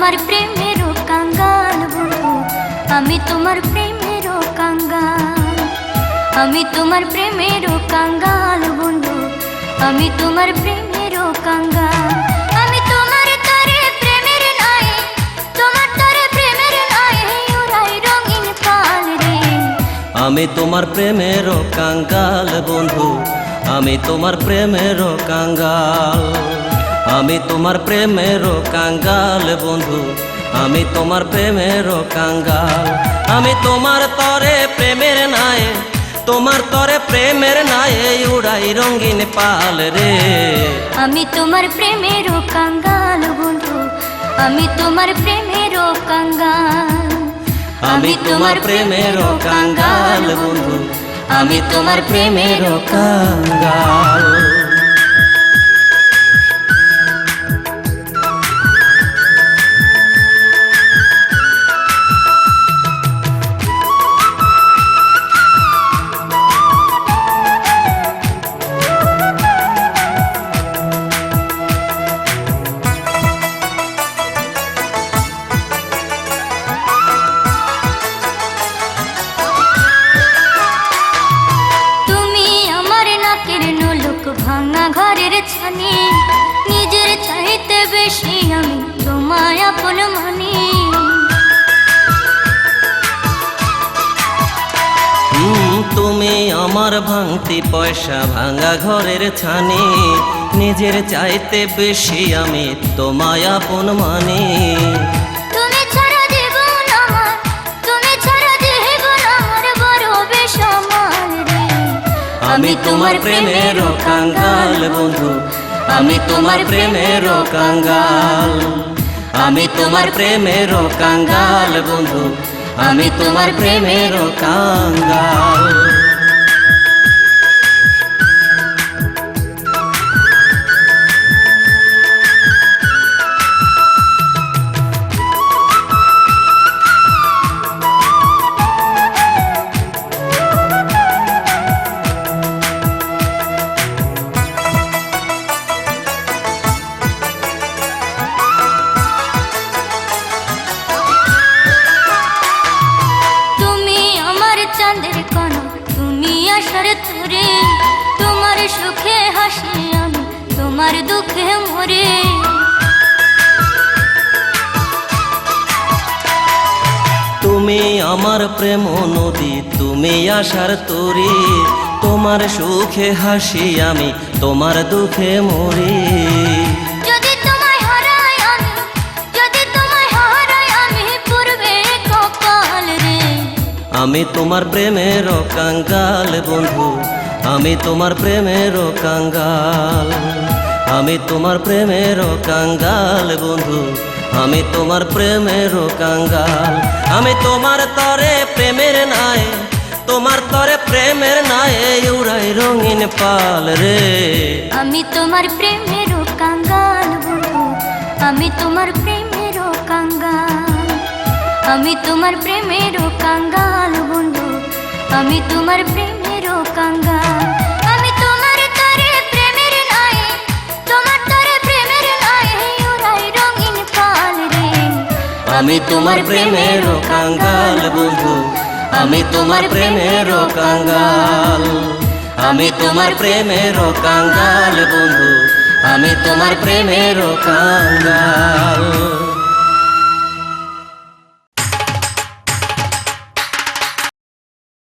तुम्हारे प्रेम मेरो कंगाल बंधु हमें तुम्हारे प्रेम मेरो कंगाल हमें तुम्हारे प्रेम मेरो कंगाल बंधु हमें तुम्हारे प्रेम मेरो कंगाल हमें तुम्हारे तारे प्रेम बंधु हमें तुम्हारे प्रेम मेरो আমি তোমার প্রেমের কাঙ্গাল বন্ধু। আমি তোমার প্রেমের কাঙ্গাল আমি তোমার তরে প্রেমের নাই তোমার তরে প্রেমের নাই উড়াই রঙিন পাল রে। আমি তোমার প্রেমের কাঙ্গাল বন্ধু। আমি তোমার প্রেমের কাঙ্গাল আমি তোমার প্রেমের কাঙ্গাল বন্ধু। আমি তোমার প্রেমের কাঙ্গাল ঘরের ছানি, নিজের চাইতে বেশি আমি তোমায় আপন মানি। তুমি আমার ভাঙতি পয়সা ভাঙা ঘরের ছানি, নিজের চাইতে বেশি আমি তোমায় আপন মানি। আমি তোমার প্রেমের কাঙ্গাল, বন্ধু। আমি তোমার প্রেমের কাঙ্গাল। আমি তোমার প্রেমের কাঙ্গাল, বন্ধু। আমি তোমার প্রেমের কাঙ্গাল। তোরে তোমার সুখে হাসি আমি, তোমার দুঃখে মরে। তুমি আমার প্রেম নদী, তুমি আশার তরি, তোমার সুখে হাসি আমি, তোমার দুঃখে মরি। আমি তোমার প্রেমের কাঙ্গাল বন্ধু। আমি তোমার প্রেমের কাঙ্গাল আমি তোমার প্রেমের কাঙ্গাল বন্ধু। আমি তোমার প্রেমের কাঙ্গাল আমি তোমার তরে প্রেমের নাই তোমার তরে প্রেমের নাই উড়াই রঙিন পাল রে। আমি তোমার প্রেমের কাঙ্গাল বন্ধু। আমি তোমার কাঙ্গাল আমি তোমার প্রেমের কাঙ্গাল বন্ধু। আমি তোমার প্রেমের কাঙ্গাল। আমি তোমার প্রেমের নাই আমি তোমার প্রেমের কাঙ্গাল বন্ধু। আমি তোমার প্রেমের কাঙ্গাল। আমি তোমার প্রেমের কাঙ্গাল বন্ধু। আমি তোমার প্রেমের কাঙ্গাল।